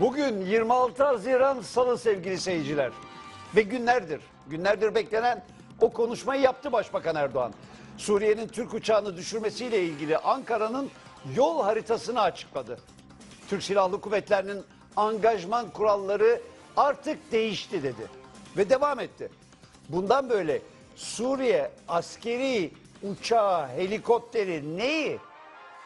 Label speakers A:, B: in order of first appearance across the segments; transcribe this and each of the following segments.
A: Bugün 26 Haziran Salı sevgili seyirciler. Ve günlerdir, günlerdir beklenen o konuşmayı yaptı Başbakan Erdoğan. Suriye'nin Türk uçağını düşürmesiyle ilgili Ankara'nın yol haritasını açıkladı. Türk Silahlı Kuvvetleri'nin angajman kuralları artık değişti dedi. Ve devam etti. Bundan böyle Suriye askeri uçağı, helikopteri neyi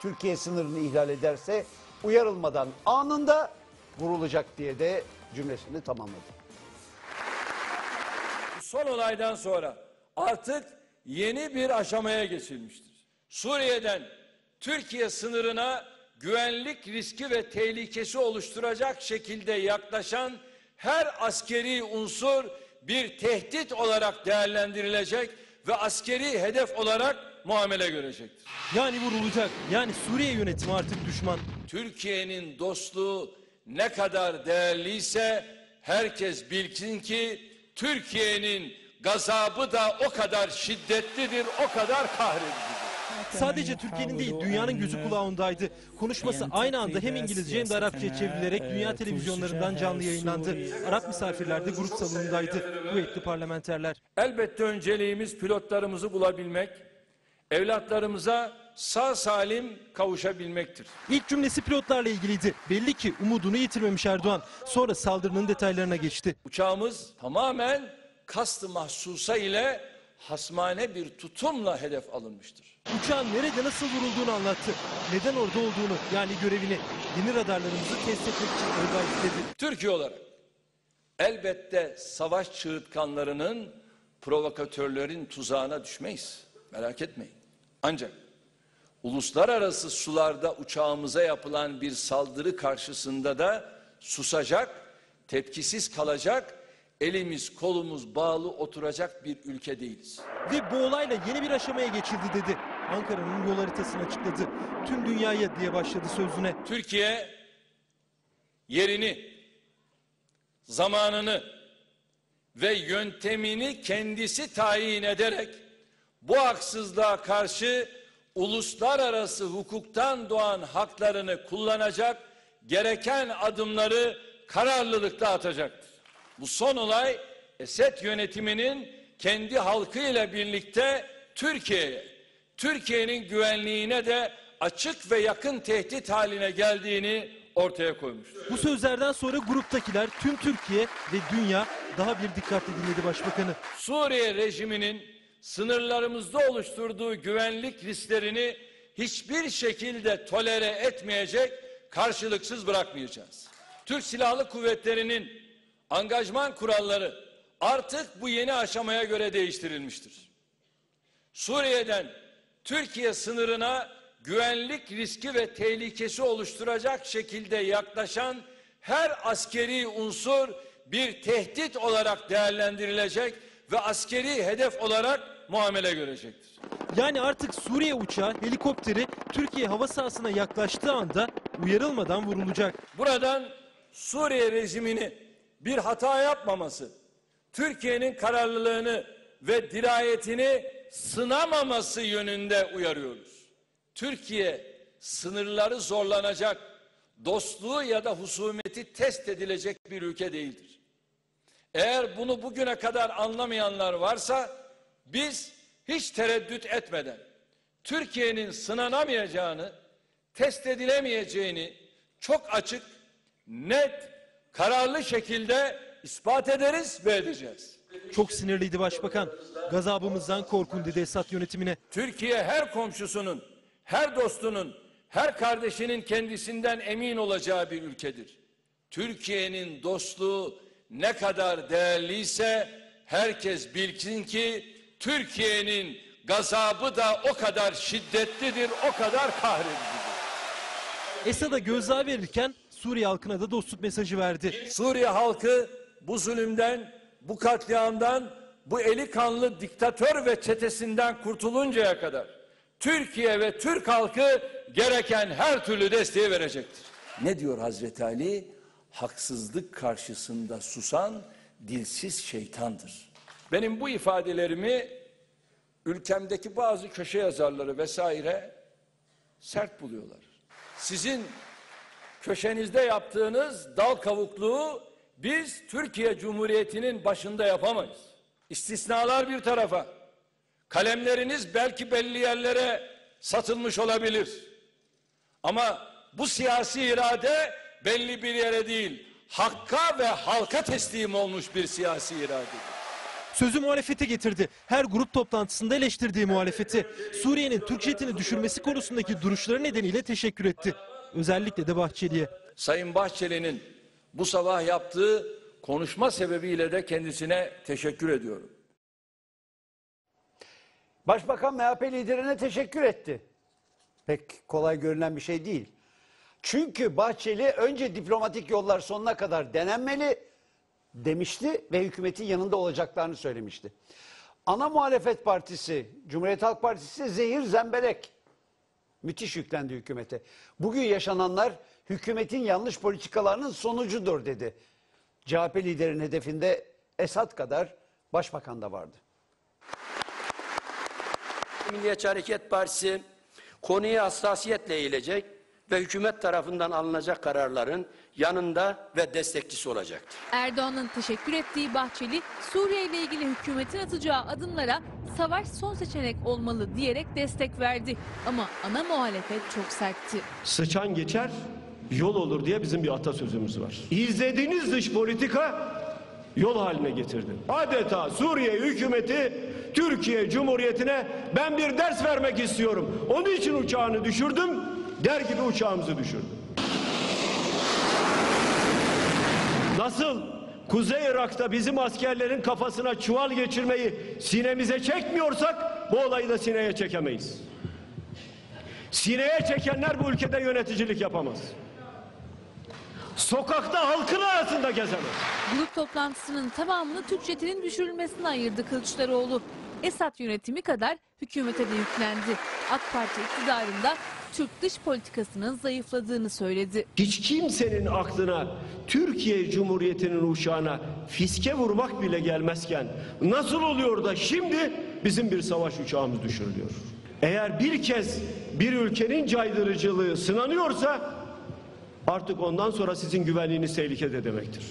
A: Türkiye sınırını ihlal ederse uyarılmadan anında vurulacak diye de cümlesini tamamladı.
B: Bu son olaydan sonra artık yeni bir aşamaya geçilmiştir. Suriye'den Türkiye sınırına güvenlik riski ve tehlikesi oluşturacak şekilde yaklaşan her askeri unsur bir tehdit olarak değerlendirilecek ve askeri hedef olarak muamele görecektir.
C: Yani vurulacak. Yani Suriye yönetimi artık düşman.
B: Türkiye'nin dostluğu ne kadar değerliyse herkes bilsin ki Türkiye'nin gazabı da o kadar şiddetlidir, o kadar kahredicidir.
C: Sadece Türkiye'nin değil dünyanın gözü kulağındaydı. Konuşması aynı anda hem İngilizce hem de Arapça çevrilerek dünya televizyonlarından canlı yayınlandı. Arap misafirler de grup salonundaydı. Kuvvetli parlamenterler.
B: Elbette önceliğimiz pilotlarımızı bulabilmek, evlatlarımıza sağ salim kavuşabilmektir.
C: İlk cümlesi pilotlarla ilgiliydi. Belli ki umudunu yitirmemiş Erdoğan. Sonra saldırının detaylarına geçti.
B: Uçağımız tamamen kastı mahsusa ile hasmane bir tutumla hedef alınmıştır.
C: Uçağın nerede nasıl vurulduğunu anlattı. Neden orada olduğunu yani görevini yeni radarlarımızı test etmek için orada istedi.
B: Türkiye olarak elbette savaş çığırtkanlarının, provokatörlerin tuzağına düşmeyiz. Merak etmeyin. Ancak uluslararası sularda uçağımıza yapılan bir saldırı karşısında da susacak, tepkisiz kalacak, elimiz kolumuz bağlı oturacak bir ülke değiliz.
C: Ve bu olayla yeni bir aşamaya geçildi dedi. Ankara'nın yol haritasını açıkladı. Tüm dünyaya diye başladı sözüne.
B: Türkiye yerini, zamanını ve yöntemini kendisi tayin ederek bu haksızlığa karşı uluslararası hukuktan doğan haklarını kullanacak, gereken adımları kararlılıkla atacaktır. Bu son olay Esed yönetiminin kendi halkıyla birlikte Türkiye'ye, Türkiye'nin güvenliğine de açık ve yakın tehdit haline geldiğini ortaya koymuştur.
C: Bu sözlerden sonra gruptakiler tüm Türkiye ve dünya daha bir dikkatli dinledi başbakanı.
B: Suriye rejiminin sınırlarımızda oluşturduğu güvenlik risklerini hiçbir şekilde tolere etmeyecek, karşılıksız bırakmayacağız. Türk Silahlı Kuvvetleri'nin angajman kuralları artık bu yeni aşamaya göre değiştirilmiştir. Suriye'den Türkiye sınırına güvenlik riski ve tehlikesi oluşturacak şekilde yaklaşan her askeri unsur bir tehdit olarak değerlendirilecek ve askeri hedef olarak muamele görecektir.
C: Yani artık Suriye uçağı, helikopteri Türkiye hava sahasına yaklaştığı anda uyarılmadan vurulacak.
B: Buradan Suriye rejimini bir hata yapmaması, Türkiye'nin kararlılığını ve dirayetini sınamaması yönünde uyarıyoruz. Türkiye sınırları zorlanacak, dostluğu ya da husumeti test edilecek bir ülke değildir. Eğer bunu bugüne kadar anlamayanlar varsa biz hiç tereddüt etmeden Türkiye'nin sınanamayacağını, test edilemeyeceğini çok açık, net, kararlı şekilde ispat ederiz ve edeceğiz.
C: Çok sinirliydi başbakan. Gazabımızdan korkun dedi Esad yönetimine.
B: Türkiye her komşusunun, her dostunun, her kardeşinin kendisinden emin olacağı bir ülkedir. Türkiye'nin dostluğu ne kadar değerliyse herkes bilsin ki Türkiye'nin gazabı da o kadar şiddetlidir, o kadar kahredicidir.
C: Esad'a gözdağı verirken Suriye halkına da dostluk mesajı verdi.
B: Suriye halkı bu zulümden, bu katliamdan, bu eli kanlı diktatör ve çetesinden kurtuluncaya kadar Türkiye ve Türk halkı gereken her türlü desteği verecektir. Ne diyor Hazreti Ali? Haksızlık karşısında susan dilsiz şeytandır. Benim bu ifadelerimi ülkemdeki bazı köşe yazarları vesaire sert buluyorlar. Sizin köşenizde yaptığınız dal kavukluğu biz Türkiye Cumhuriyeti'nin başında yapamayız. İstisnalar bir tarafa. Kalemleriniz belki belli yerlere satılmış olabilir. Ama bu siyasi irade belli bir yere değil, hakka ve halka teslim olmuş bir siyasi iradedir.
C: Sözü muhalefete getirdi. Her grup toplantısında eleştirdiği muhalefeti. Suriye'nin Türk jetini düşürmesi konusundaki duruşları nedeniyle teşekkür etti. Özellikle de Bahçeli'ye.
B: Sayın Bahçeli'nin bu sabah yaptığı konuşma sebebiyle de kendisine teşekkür ediyorum.
A: Başbakan MHP liderine teşekkür etti. Pek kolay görünen bir şey değil. Çünkü Bahçeli önce diplomatik yollar sonuna kadar denenmeli demişti ve hükümetin yanında olacaklarını söylemişti. Ana muhalefet partisi, Cumhuriyet Halk Partisi zehir zemberek. Müthiş yüklendi hükümete. Bugün yaşananlar hükümetin yanlış politikalarının sonucudur dedi. CHP liderinin hedefinde Esad kadar başbakan da vardı.
D: Milliyetçi Hareket Partisi konuya hassasiyetle eğilecek ve hükümet tarafından alınacak kararların yanında ve destekçisi olacaktır.
E: Erdoğan'ın teşekkür ettiği Bahçeli, Suriye ile ilgili hükümetin atacağı adımlara savaş son seçenek olmalı diyerek destek verdi. Ama ana muhalefet çok sertti.
F: sıçan geçer yol olur diye bizim bir atasözümüz var. İzlediğiniz dış politika yol haline getirdi. Adeta Suriye hükümeti Türkiye Cumhuriyeti'ne ben bir ders vermek istiyorum. Onun için uçağını düşürdüm. Der gibi uçağımızı düşürdüm. Nasıl Kuzey Irak'ta bizim askerlerin kafasına çuval geçirmeyi sinemize çekmiyorsak bu olayı da sineye çekemeyiz. Sineye çekenler bu ülkede yöneticilik yapamaz. Sokakta halkın arasında gezemez.
E: Grup toplantısının tamamını Türk jetinin düşürülmesine ayırdı Kılıçdaroğlu. Esad yönetimi kadar hükümete de yüklendi. AK Parti iktidarında Türk dış politikasının zayıfladığını söyledi.
F: Hiç kimsenin aklına Türkiye Cumhuriyeti'nin uçağına fiske vurmak bile gelmezken nasıl oluyor da şimdi bizim bir savaş uçağımız düşürülüyor? Eğer bir kez bir ülkenin caydırıcılığı sınanıyorsa artık ondan sonra sizin güvenliğiniz tehlikede demektir.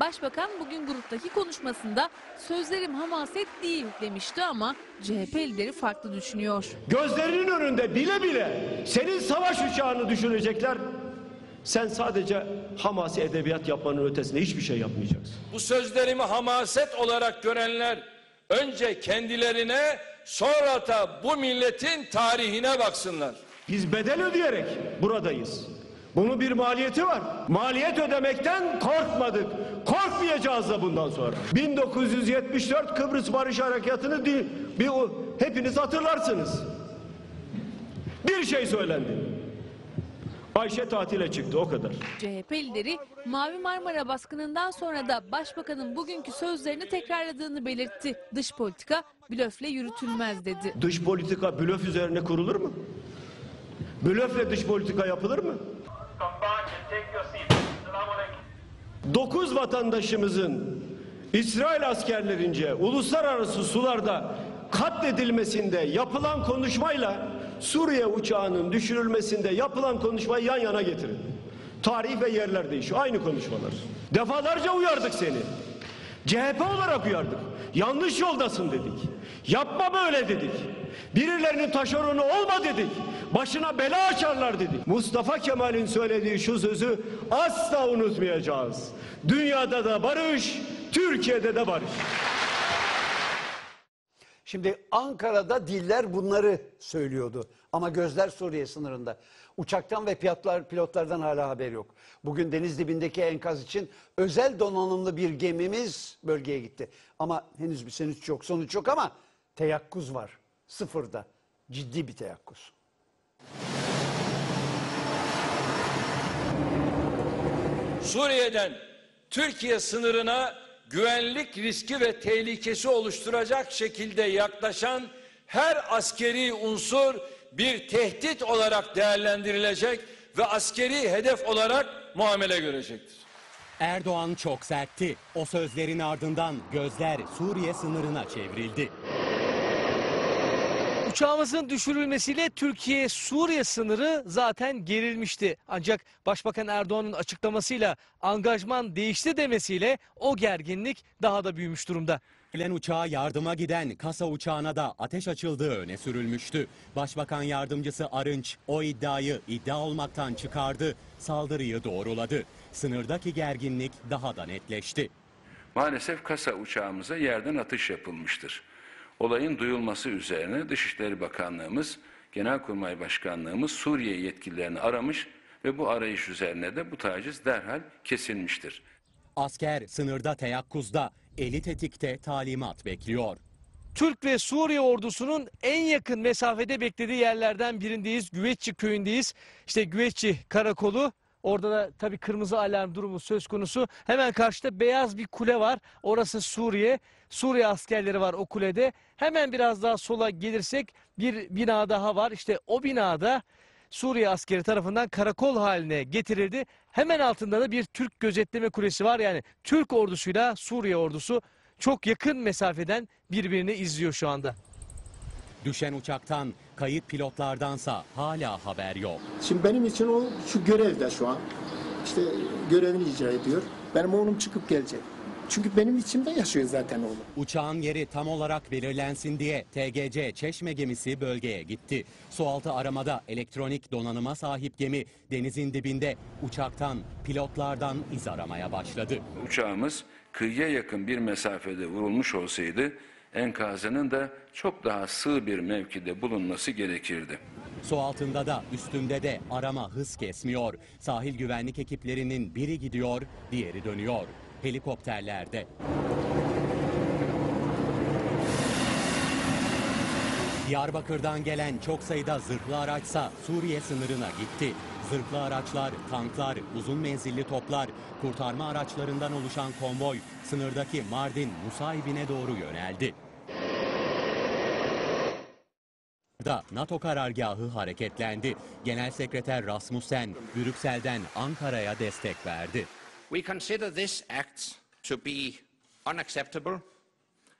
E: Başbakan bugün gruptaki konuşmasında sözlerim hamaset değil demişti ama CHP lideri farklı düşünüyor.
F: Gözlerinin önünde bile bile senin savaş uçağını düşürecekler. Sen sadece hamasi edebiyat yapmanın ötesinde hiçbir şey yapmayacaksın.
B: Bu sözlerimi hamaset olarak görenler önce kendilerine sonra da bu milletin tarihine baksınlar.
F: Biz bedel ödeyerek buradayız. Bunun bir maliyeti var. Maliyet ödemekten korkmadık. Korkmayacağız da bundan sonra. 1974 Kıbrıs Barış Harekatı'nı bir hepiniz hatırlarsınız. Bir şey söylendi. Ayşe tatile çıktı o kadar.
E: CHP lideri Mavi Marmara baskınından sonra da başbakanın bugünkü sözlerini tekrarladığını belirtti. Dış politika blöfle yürütülmez dedi.
F: Dış politika blöf üzerine kurulur mu? Blöfle dış politika yapılır mı? 9 vatandaşımızın İsrail askerlerince uluslararası sularda katledilmesinde yapılan konuşmayla Suriye uçağının düşürülmesinde yapılan konuşmayı yan yana getirin. Tarih ve yerler değişiyor. Aynı konuşmalar. Defalarca uyardık seni. CHP olarak uyardık. Yanlış yoldasın dedik. Yapma böyle dedik. Birilerinin taşeronu olma dedik. Başına bela açarlar dedik. Mustafa Kemal'in söylediği şu sözü asla unutmayacağız. Dünyada da barış, Türkiye'de de barış.
A: Şimdi Ankara'da diller bunları söylüyordu. Ama gözler Suriye sınırında. Uçaktan ve pilotlar, pilotlardan hala haber yok. Bugün deniz dibindeki enkaz için özel donanımlı bir gemimiz bölgeye gitti. Ama henüz bir sonuç yok. Sonuç yok ama teyakkuz var. Sıfırda. Ciddi bir teyakkuz.
B: Suriye'den Türkiye sınırına güvenlik riski ve tehlikesi oluşturacak şekilde yaklaşan her askeri unsur bir tehdit olarak değerlendirilecek ve askeri hedef olarak muamele görecektir.
G: Erdoğan çok sertti. O sözlerin ardından gözler Suriye sınırına çevrildi.
H: Uçağımızın düşürülmesiyle Türkiye-Suriye sınırı zaten gerilmişti. Ancak Başbakan Erdoğan'ın açıklamasıyla angajman değişti demesiyle o gerginlik daha da büyümüş durumda.
G: Gelen uçağa yardıma giden kasa uçağına da ateş açıldığı öne sürülmüştü. Başbakan yardımcısı Arınç o iddiayı iddia olmaktan çıkardı, saldırıyı doğruladı. Sınırdaki gerginlik daha da netleşti.
I: Maalesef kasa uçağımıza yerden atış yapılmıştır. Olayın duyulması üzerine Dışişleri Bakanlığımız, Genelkurmay Başkanlığımız Suriye yetkililerini aramış ve bu arayış üzerine de bu taciz derhal kesilmiştir.
G: Asker sınırda teyakkuzda, eli tetikte talimat bekliyor.
H: Türk ve Suriye ordusunun en yakın mesafede beklediği yerlerden birindeyiz. Güveççi köyündeyiz. İşte Güveççi karakolu. Orada da tabii kırmızı alarm durumu söz konusu. Hemen karşıda beyaz bir kule var. Orası Suriye. Suriye askerleri var o kulede. Hemen biraz daha sola gelirsek bir bina daha var. İşte o binada Suriye askeri tarafından karakol haline getirildi. Hemen altında da bir Türk gözetleme kulesi var. Yani Türk ordusuyla Suriye ordusu çok yakın mesafeden birbirini izliyor şu anda.
G: Düşen uçaktan, kayıp pilotlardansa hala haber yok.
J: Şimdi benim için o şu görevde şu an. İşte görevini icra ediyor. Benim oğlum çıkıp gelecek. Çünkü benim içimde yaşıyor zaten oğlum.
G: Uçağın yeri tam olarak belirlensin diye TGC Çeşme gemisi bölgeye gitti. Sualtı aramada elektronik donanıma sahip gemi denizin dibinde uçaktan, pilotlardan iz aramaya başladı.
I: Uçağımız kıyıya yakın bir mesafede vurulmuş olsaydı enkazının da çok daha sığ bir mevkide bulunması gerekirdi.
G: Su altında da üstünde de arama hız kesmiyor. Sahil güvenlik ekiplerinin biri gidiyor, diğeri dönüyor. Helikopterlerde. Diyarbakır'dan gelen çok sayıda zırhlı araçsa Suriye sınırına gitti. Zırhlı araçlar, tanklar, uzun menzilli toplar, kurtarma araçlarından oluşan konvoy sınırdaki Mardin Nusaybin'e doğru yöneldi. Da NATO karargahı hareketlendi. Genel Sekreter Rasmussen, Brüksel'den Ankara'ya destek verdi.
K: We consider this act to be unacceptable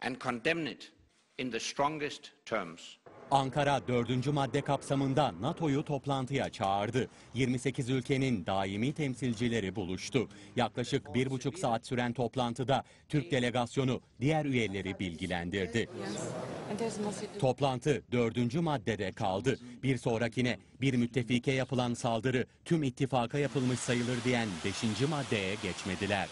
K: and condemn it in the strongest terms.
G: Ankara dördüncü madde kapsamında NATO'yu toplantıya çağırdı. 28 ülkenin daimi temsilcileri buluştu. Yaklaşık bir buçuk saat süren toplantıda Türk delegasyonu diğer üyeleri bilgilendirdi. Toplantı dördüncü maddede kaldı. Bir sonrakine bir müttefike yapılan saldırı tüm ittifaka yapılmış sayılır diyen beşinci maddeye geçmediler.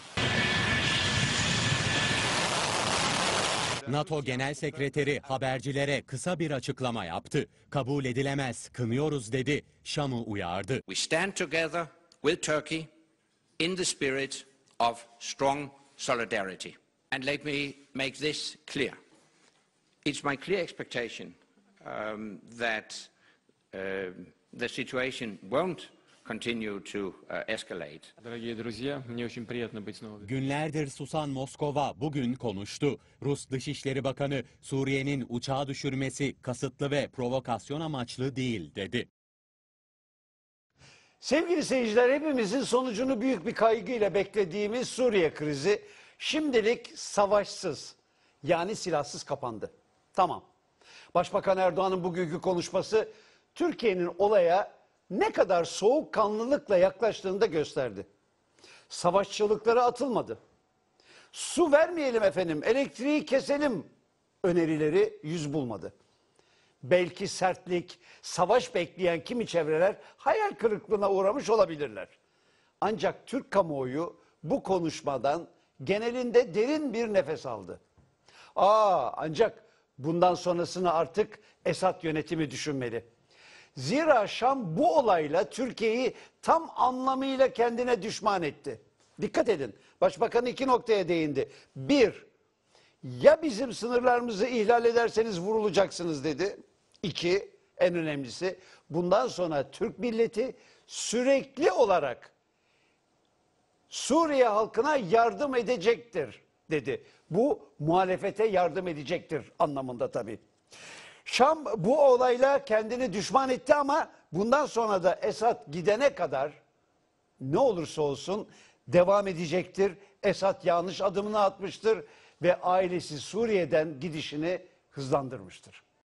G: NATO Genel Sekreteri habercilere kısa bir açıklama yaptı. Kabul edilemez, kınıyoruz dedi, Şam'ı uyardı.
K: We stand together with Turkey in the spirit of strong solidarity. And let me make this clear. It's my clear expectation um, that uh, the situation won't continue to uh, escalate.
L: Дорогие друзья, мне очень приятно быть снова.
G: Günlerdir susan Moskova bugün konuştu. Rus Dışişleri Bakanı Suriye'nin uçağı düşürmesi kasıtlı ve provokasyon amaçlı değil dedi.
A: Sevgili seyirciler hepimizin sonucunu büyük bir kaygıyla beklediğimiz Suriye krizi şimdilik savaşsız yani silahsız kapandı. Tamam. Başbakan Erdoğan'ın bugünkü konuşması Türkiye'nin olaya ne kadar soğukkanlılıkla yaklaştığını da gösterdi. Savaşçılıklara atılmadı. Su vermeyelim efendim, elektriği keselim önerileri yüz bulmadı. Belki sertlik, savaş bekleyen kimi çevreler hayal kırıklığına uğramış olabilirler. Ancak Türk kamuoyu bu konuşmadan genelinde derin bir nefes aldı. Aa ancak bundan sonrasını artık Esad yönetimi düşünmeli. Zira Şam bu olayla Türkiye'yi tam anlamıyla kendine düşman etti. Dikkat edin. Başbakan iki noktaya değindi. Bir, ya bizim sınırlarımızı ihlal ederseniz vurulacaksınız dedi. İki, en önemlisi bundan sonra Türk milleti sürekli olarak Suriye halkına yardım edecektir dedi. Bu muhalefete yardım edecektir anlamında tabii. Şam bu olayla kendini düşman etti ama bundan sonra da Esad gidene kadar ne olursa olsun devam edecektir. Esad yanlış adımını atmıştır ve ailesi Suriye'den gidişini hızlandırmıştır.